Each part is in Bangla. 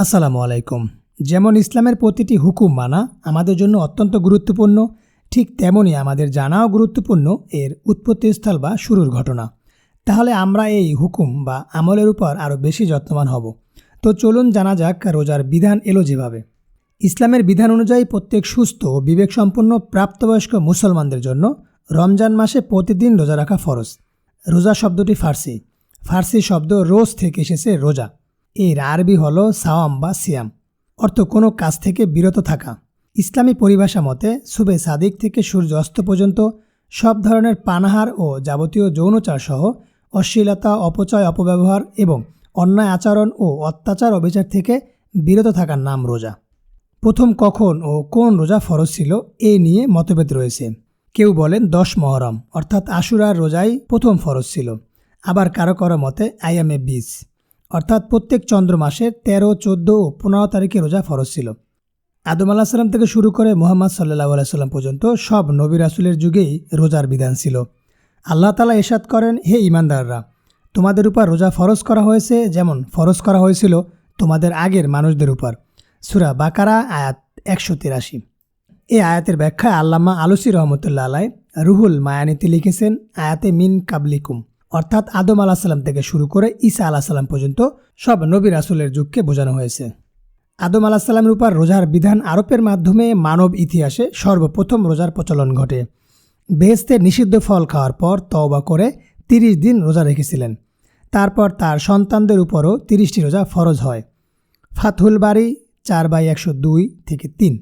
আসসালামু আলাইকুম। যেমন ইসলামের প্রতিটি হুকুম মানা আমাদের জন্য অত্যন্ত গুরুত্বপূর্ণ, ঠিক তেমনই আমাদের জানাও গুরুত্বপূর্ণ এর উৎপত্তিস্থল বা শুরুর ঘটনা। তাহলে আমরা এই হুকুম বা আমলের উপর আরও বেশি যত্নবান হব। তো চলুন জানা যাক রোজার বিধান এলো যেভাবে। ইসলামের বিধান অনুযায়ী প্রত্যেক সুস্থ ও বিবেকসম্পন্ন প্রাপ্তবয়স্ক মুসলমানদের জন্য রমজান মাসে প্রতিদিন রোজা রাখা ফরজ। রোজা শব্দটি ফার্সি। ফার্সি শব্দ রোজ থেকে এসেছে রোজা। এর আরবি হল সাওয়াম বা সিয়াম, অর্থ কোনো কাজ থেকে বিরত থাকা। ইসলামী পরিভাষা মতে, সুবে সাদিক থেকে সূর্য অস্ত পর্যন্ত সব ধরনের পানাহার ও যাবতীয় যৌনচার সহ অশ্লীলতা, অপচয়, অপব্যবহার এবং অন্যায় আচরণ ও অত্যাচার অবিচার থেকে বিরত থাকার নাম রোজা। প্রথম কখন ও কোন রোজা ফরজ ছিল এই নিয়ে মতভেদ রয়েছে। কেউ বলেন দশ মহরম, অর্থাৎ আশুরার রোজাই প্রথম ফরজ ছিল। আবার কারও কারও মতে আইএমএ বিশ। অর্থাৎ প্রত্যেক চন্দ্র মাসের তেরো, চোদ্দ ও পনেরো তারিখে রোজা ফরজ ছিল। আদম আল্লাহ সাল্লাম থেকে শুরু করে মোহাম্মদ সাল্লাহ আলাইসাল্লাম পর্যন্ত সব নবী রাসুলের যুগেই রোজার বিধান ছিল। আল্লাহ তালা এসাদ করেন, হে ইমানদাররা তোমাদের উপর রোজা ফরজ করা হয়েছে যেমন ফরজ করা হয়েছিল তোমাদের আগের মানুষদের উপর। সুরা বাকারা, আয়াত একশো তিরাশি। এই আয়াতের ব্যাখ্যায় আল্লামা আলুসি রহমতুল্লা আলাই রুহুল মায়ানিতে লিখেছেন, আয়াতে মিন কাবলিকুম। অর্থাৎ আদম আলাহ সাল্লাম থেকে শুরু করে ঈসা আলাহ সাল্লাম পর্যন্ত সব নবী রাসুলের যুগকে বোঝানো হয়েছে। আদম আলাহ সাল্লামের উপর রোজার বিধান আরোপের মাধ্যমে মানব ইতিহাসে সর্বপ্রথম রোজার প্রচলন ঘটে। বেহেস্তে নিষিদ্ধ ফল খাওয়ার পর তওবা করে তিরিশ দিন রোজা রেখেছিলেন। তারপর তার সন্তানদের উপরও তিরিশটি রোজা ফরজ হয়। ফাতহুল বাড়ি চার বাই একশো দুই থেকে তিন।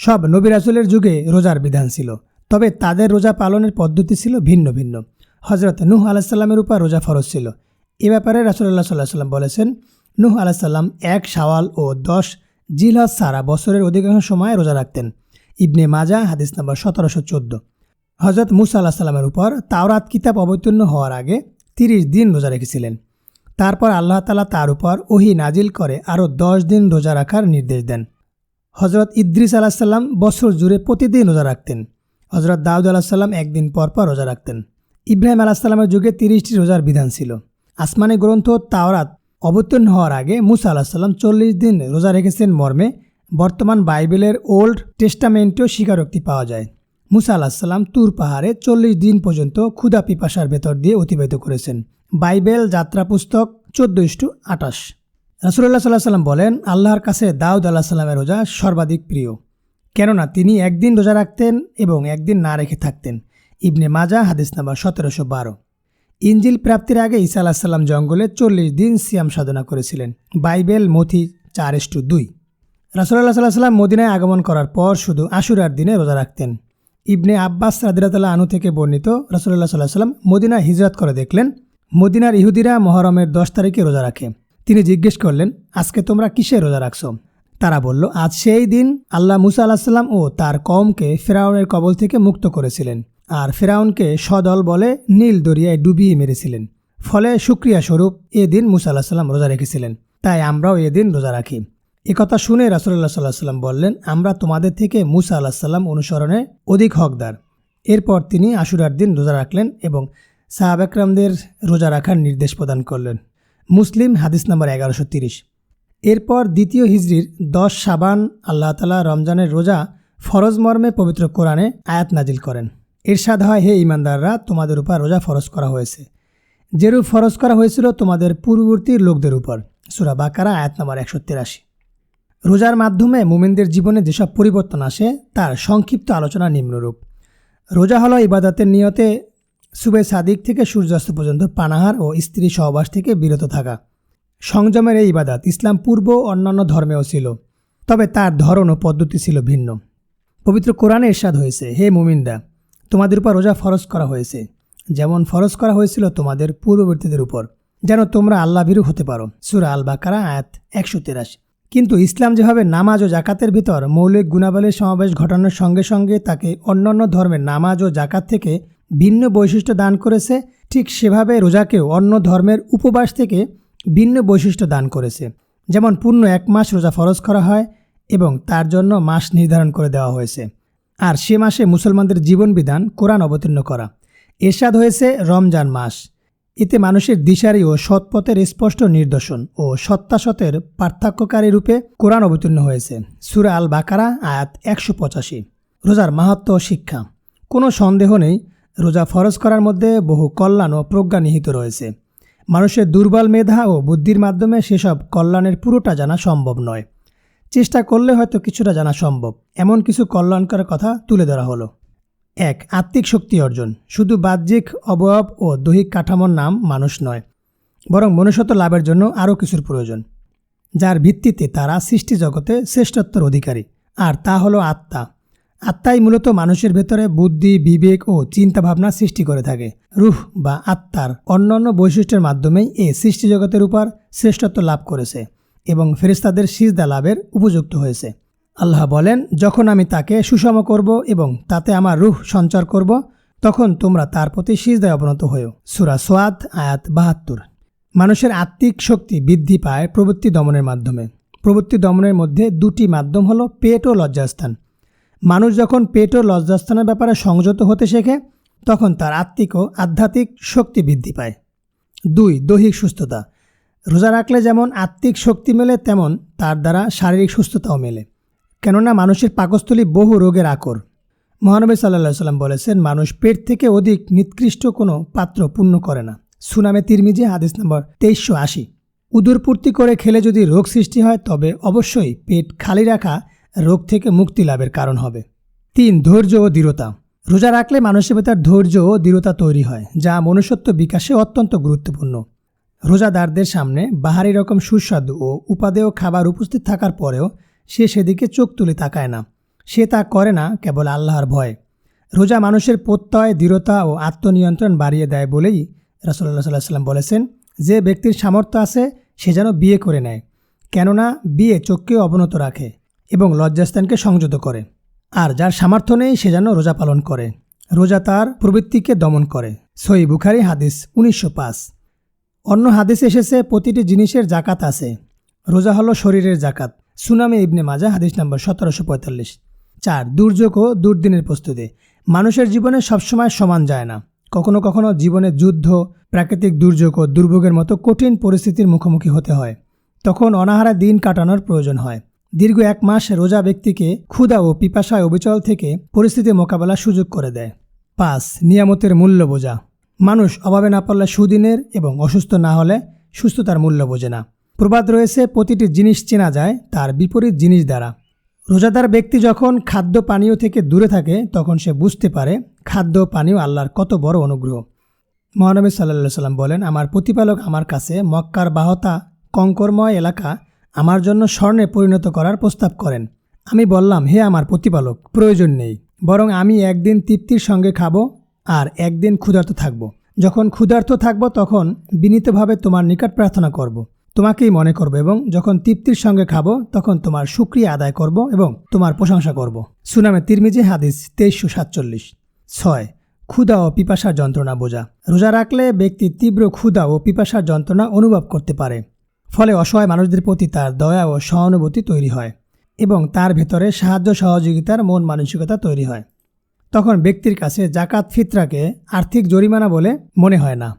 সব নবী রাসুলের যুগে রোজার বিধান ছিল, তবে তাদের রোজা পালনের পদ্ধতি ছিল ভিন্ন ভিন্ন। হজরত নুহ আলাহিসাল্লামের উপর রোজা ফরজ ছিল। এ ব্যাপারে রাসুল্লাহ সাল্লাহ সাল্লাম বলেছেন, নুহ আলাহিসাল্লাম এক শাওয়াল ও দশ জিলহজ সারা বছরের অধিকাংশ সময় রোজা রাখতেন। ইবনে মাজা হাদিস নম্বর সতেরোশো চোদ্দ। হজরত মুসা আল্লাহ সাল্লামের উপর তাওরাত কিতাব অবতীর্ণ হওয়ার আগে তিরিশ দিন রোজা রেখেছিলেন। তারপর আল্লাহ তালা তার উপর ওহি নাজিল করে আরও দশ দিন রোজা রাখার নির্দেশ দেন। হজরত ইদ্রিস আলাহিসাল্লাম বছর জুড়ে প্রতিদিন রোজা রাখতেন। হজরত দাউদ আলাহিসাল্লাম একদিন পর পর রোজা রাখতেন। ইব্রাহিম আলাহিসাল্লামের যুগে তিরিশটি রোজার বিধান ছিল। আসমানি গ্রন্থ তাওরাত অবতীর্ণ হওয়ার আগে মুসা আলাহিসাল্লাম চল্লিশ দিন রোজা রেখেছেন মর্মে। বর্তমান বাইবেলের ওল্ড টেস্টামেন্টেও স্বীকারোক্তি পাওয়া যায়। মুসা আলাহিসাল্লাম তুর পাহাড়ে চল্লিশ দিন পর্যন্ত ক্ষুদা পিপাসার ভেতর দিয়ে অতিবাহিত করেছেন। বাইবেল যাত্রা পুস্তক চোদ্দ ইস্টু আটাশ রাসুল্লাহ সাল্লাহ সাল্লাম বলেন, আল্লাহর কাছে দাউদ আল্লাহ সাল্লামের রোজা সর্বাধিক প্রিয়। কেননা তিনি একদিন রোজা রাখতেন এবং একদিন না রেখে থাকতেন। ইবনে মাজা, হাদিস নাম্বার সতেরোশো বারো। ইঞ্জিল প্রাপ্তির আগে ঈসা আলাহিসাল্লাম জঙ্গলে চল্লিশ দিন সিয়াম সাধনা করেছিলেন। বাইবেল, মথি চার এস টু দুই রাসুল্লাহ সাল্লাহ সাল্লাম মদিনায় আগমন করার পর শুধু আশুরার দিনে রোজা রাখতেন। ইবনে আব্বাস রাদিরাতাল্লাহ আনু থেকে বর্ণিত রাসুল্লাহ সাল্লাহ সাল্লাম মদিনা হিজরত করে দেখলেন, মদিনার ইহুদিরা মহরমের দশ তারিখে রোজা রাখে। তিনি জিজ্ঞেস করলেন, আজকে তোমরা কিসে রোজা রাখছো? তারা বলল, আজ সেই দিন আল্লাহ মুসা আলাহিসাল্লাম ও তার কমকে ফেরাউনের কবল থেকে মুক্ত করেছিলেন। আর ফেরাউনকে সদল বলে নীল দরিয়ায় ডুবিয়ে মেরেছিলেন। ফলে সুক্রিয়া স্বরূপ এদিন মুসা আল্লাহ সাল্লাম রোজা রেখেছিলেন। তাই আমরাও এদিন রোজা রাখি। একথা শুনে রাসুল্লাহ সাল্লাহ সাল্লাম বললেন, আমরা তোমাদের থেকে মুসা আল্লাহ সাল্লাম অনুসরণে অধিক হকদার। এরপর তিনি আশুরার দিন রোজা রাখলেন এবং সাহাব একরামদের রোজা রাখার নির্দেশ প্রদান করলেন। মুসলিম হাদিস নম্বর এগারোশো তিরিশ। এরপর দ্বিতীয় হিজড়ির দশ সাবান আল্লাহ তালা রমজানের রোজা ফরজ মর্মে পবিত্র কোরআনে আয়াত নাজিল করেন। এরশাদ হয়, হে ইমানদাররা, তোমাদের উপর রোজা ফরজ করা হয়েছে। যেরূপ ফরজ করা হয়েছিল তোমাদের পূর্ববর্তী লোকদের উপর। সুরা বাকারা, আয়াত নম্বর একশো তিরাশি। রোজার মাধ্যমে মুমিনদের জীবনে যেসব পরিবর্তন আসে, তার সংক্ষিপ্ত আলোচনা নিম্নরূপ। রোজা হলো ইবাদতের নিয়তে সুবে সাদিক থেকে সূর্যাস্ত পর্যন্ত পানাহার ও স্ত্রী সহবাস থেকে বিরত থাকা। সংযমের এই ইবাদাত ইসলাম পূর্ব অন্যান্য ধর্মেও ছিল, তবে তার ধরন ও পদ্ধতি ছিল ভিন্ন। পবিত্র কোরআনে এরশাদ হয়েছে, হে মুমিনরা তোমাদের উপর রোজা ফরজ করা হয়েছে। যেমন ফরজ করা হয়েছিল তোমাদের পূর্ববর্তীদের উপর। যেন তোমরা আল্লাহ ভীরু হতে পারো। সুরা আল বাকারা আয়াত একশো তেরাশি। কিন্তু ইসলাম যেভাবে নামাজ ও জাকাতের ভিতর মৌলিক গুণাবলীর সমাবেশ ঘটানোর সঙ্গে সঙ্গে তাকে অন্যান্য ধর্মের নামাজ ও জাকাত থেকে ভিন্ন বৈশিষ্ট্য দান করেছে, ঠিক সেভাবে রোজাকেও অন্য ধর্মের উপবাস থেকে ভিন্ন বৈশিষ্ট্য দান করেছে। যেমন পূর্ণ এক মাস রোজা ফরজ করা হয় এবং তার জন্য মাস নির্ধারণ করে দেওয়া হয়েছে। আর সে মাসে মুসলমানদের জীবন বিধান কোরআন অবতীর্ণ করা। এরশাদ হয়েছে রমজান মাস। এতে মানুষের দিশারি ও সৎপথের স্পষ্ট নির্দর্শন ও সত্যাসতের পার্থক্যকারী রূপে কোরআন অবতীর্ণ হয়েছে। সুরা আল বাকারা আয়াত একশো পঁচাশি। রোজার মাহাত্ম শিক্ষা। কোনো সন্দেহ নেই, রোজা ফরজ করার মধ্যে বহু কল্যাণ ও প্রজ্ঞা নিহিত রয়েছে। মানুষের দুর্বল মেধা ও বুদ্ধির মাধ্যমে সেসব কল্যাণের পুরোটা জানা সম্ভব নয়। চেষ্টা করলে হয়তো কিছুটা জানা সম্ভব। এমন কিছু কল্যাণকর কথা তুলে ধরা হলো। এক, আত্মিক শক্তি অর্জন। শুধু বাহ্যিক অবয়ব ও দৈহিক কাঠামোর নাম মানুষ নয়, বরং মনুষ্যত্ব লাভের জন্য আরও কিছুর প্রয়োজন, যার ভিত্তিতে তারা সৃষ্টি জগতে শ্রেষ্ঠত্বের অধিকারী। আর তা হলো আত্মা। আত্মাই মূলত মানুষের ভেতরে বুদ্ধি, বিবেক ও চিন্তাভাবনা সৃষ্টি করে থাকে। রুহ বা আত্মার অন্যান্য বৈশিষ্ট্যের মাধ্যমেই এ সৃষ্টি জগতের উপর শ্রেষ্ঠত্ব লাভ করেছে। এবং ফেরেস্তাদের সিজদা লাভের উপযুক্ত হয়েছে। আল্লাহ বলেন, যখন আমি তাকে সুষম করব এবং তাতে আমার রুহ সঞ্চার করব, তখন তোমরা তার প্রতি সিজদায় অবনত হয়েও সুরা সোয়াদ, আয়াত বাহাত্তর। মানুষের আত্মিক শক্তি বৃদ্ধি পায় প্রবৃত্তি দমনের মাধ্যমে। প্রবৃত্তি দমনের মধ্যে দুটি মাধ্যম হলো পেট ও লজ্জাস্থান। মানুষ যখন পেট ও লজ্জাস্থানের ব্যাপারে সংযত হতে শেখে, তখন তার আত্মিক ও আধ্যাত্মিক শক্তি বৃদ্ধি পায়। দুই, দৈহিক সুস্থতা। রোজা রাখলে যেমন আত্মিক শক্তি মেলে, তেমন তার দ্বারা শারীরিক সুস্থতাও মেলে। কেননা মানুষের পাকস্থলী বহু রোগের আকর। মহানবী সাল্লাহ সাল্লাম বলেছেন, মানুষ পেট থেকে অধিক নিকৃষ্ট কোনো পাত্র পূর্ণ করে না। সুনামে তিরমিজি, হাদিস নম্বর তেইশশো আশি। উদরপূর্তি করে খেলে যদি রোগ সৃষ্টি হয়, তবে অবশ্যই পেট খালি রাখা রোগ থেকে মুক্তি লাভের কারণ হবে। তিন, ধৈর্য ও দৃঢ়তা। রোজা রাখলে মানুষের ভেতর ধৈর্য ও দৃঢ়তা তৈরি হয়, যা মনুষ্যত্ব বিকাশে অত্যন্ত গুরুত্বপূর্ণ। রোজাদারদের সামনে বাহারি রকম সুস্বাদু ও উপাদেয় খাবার উপস্থিত থাকার পরেও সে সেদিকে চোখ তুলে তাকায় না। সে তা করে না কেবল আল্লাহর ভয়। রোজা মানুষের প্রত্যয়, দৃঢ়তা ও আত্মনিয়ন্ত্রণ বাড়িয়ে দেয় বলেই রাসুল্লাহ সাল্লাহ সাল্লাম বলেছেন, যে ব্যক্তির সামর্থ্য আছে, সে যেন বিয়ে করে নেয়। কেননা, বিয়ে চোখকে অবনত রাখে এবং লজ্জাস্থানকে সংযত করে। আর যার সামর্থ্য নেই, সে যেন রোজা পালন করে। রোজা তার প্রবৃত্তিকে দমন করে। সই বুখারি হাদিস উনিশশো পাঁচ। অন্য হাদিস এসেছে, প্রতিটি জিনিসের জাকাত আছে। রোজা হলো শরীরের জাকাত সুনামে ইবনে মাজা হাদিস নম্বর সতেরোশো পঁয়তাল্লিশ। চার, দুর্যোগ ও দুর্দিনের প্রস্তুতি। মানুষের জীবনে সবসময় সমান যায় না। কখনো কখনো জীবনে যুদ্ধ, প্রাকৃতিক দুর্যোগ ও দুর্ভোগের মতো কঠিন পরিস্থিতির মুখোমুখি হতে হয়। তখন অনাহারা দিন কাটানোর প্রয়োজন হয়। দীর্ঘ এক মাস রোজা ব্যক্তিকে ক্ষুধা ও পিপাসায় অবিচল থেকে পরিস্থিতি মোকাবেলার সুযোগ করে দেয়। পাঁচ, নিয়ামতের মূল্য বোঝা। মানুষ অভাবে না পড়লে সুদিনের এবং অসুস্থ না হলে সুস্থতার মূল্য বোঝে না। প্রবাদ রয়েছে, প্রতিটি জিনিস চেনা যায়, তার বিপরীত জিনিস দ্বারা। রোজাদার ব্যক্তি যখন খাদ্য পানীয় থেকে দূরে থাকে, তখন সে বুঝতে পারে, খাদ্য পানীয় আল্লাহর কত বড় অনুগ্রহ। মহানবী সাল্লা সাল্লাম বলেন, আমার প্রতিপালক আমার কাছে মক্কার বাহতা, কঙ্করময় এলাকা, আমার জন্য স্বর্ণে পরিণত করার প্রস্তাব করেন। আমি বললাম, হে আমার প্রতিপালক, প্রয়োজন নেই। বরং আমি একদিন তৃপ্তির সঙ্গে খাব আর একদিন ক্ষুধার্ত থাকব। যখন ক্ষুধার্ত থাকব, তখন বিনীতভাবে তোমার নিকট প্রার্থনা করব। তোমাকেই মনে করব এবং যখন তৃপ্তির সঙ্গে খাব, তখন তোমার সুক্রিয়া আদায় করব এবং তোমার প্রশংসা করব। সুনামে তিরমিজি, হাদিস তেইশশো সাতচল্লিশ। ছয়, ক্ষুধা ও পিপাসার যন্ত্রণা বোঝা। রোজা রাখলে ব্যক্তি তীব্র ক্ষুধা ও পিপাসার যন্ত্রণা অনুভব করতে পারে। ফলে অসহায় মানুষদের প্রতি তার দয়া ও সহানুভূতি তৈরি হয় এবং তার ভেতরে সাহায্য সহযোগিতার মন মানসিকতা তৈরি হয়। তখন ব্যক্তির কাছে জাকাত ফিতরাকে আর্থিক জরিমানা বলে মনে হয় না।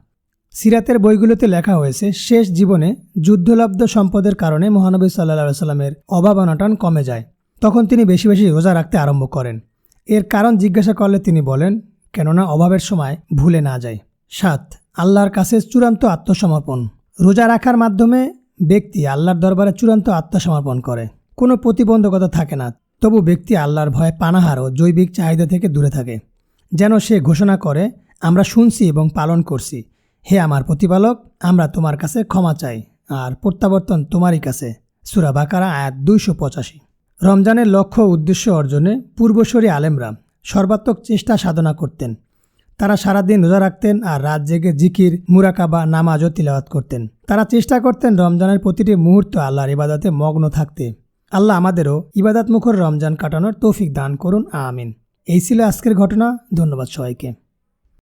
সিরাতের বইগুলোতে লেখা হয়েছে, শেষ জীবনে যুদ্ধলব্ধ সম্পদের কারণে মহানবী সাল্লা সাল্লামের অভাব অনটন কমে যায়। তখন তিনি বেশি বেশি রোজা রাখতে আরম্ভ করেন। এর কারণ জিজ্ঞাসা করলে তিনি বলেন, কেননা অভাবের সময় ভুলে না যায় সাত, আল্লাহর কাছে চূড়ান্ত আত্মসমর্পণ। রোজা রাখার মাধ্যমে ব্যক্তি আল্লাহর দরবারে চূড়ান্ত আত্মসমর্পণ করে। কোনো প্রতিবন্ধকতা থাকে না। তবু ব্যক্তি আল্লাহর ভয়ে পানাহার ও জৈবিক চাহিদা থেকে দূরে থাকে। যেন সে ঘোষণা করে, আমরা শুনছি এবং পালন করছি। হে আমার প্রতিপালক, আমরা তোমার কাছে ক্ষমা চাই। আর প্রত্যাবর্তন তোমারই কাছে। সুরা বাকারা, আয়াত দুইশো পঁচাশি। রমজানের লক্ষ্য উদ্দেশ্য অর্জনে পূর্বসরী আলেমরা সর্বাত্মক চেষ্টা সাধনা করতেন। তারা সারাদিন রোজা রাখতেন আর রাত জেগে জিকির, মুরাকাবা নামাজও তিলাওয়াত করতেন। তারা চেষ্টা করতেন রমজানের প্রতিটি মুহূর্ত আল্লাহর ইবাদতে মগ্ন থাকতে। আল্লাহ আমাদেরও ইবাদাত মুখর রমজান কাটানোর তৌফিক দান করুন, আমিন। এই ছিল আজকের ঘটনা, ধন্যবাদ সবাইকে।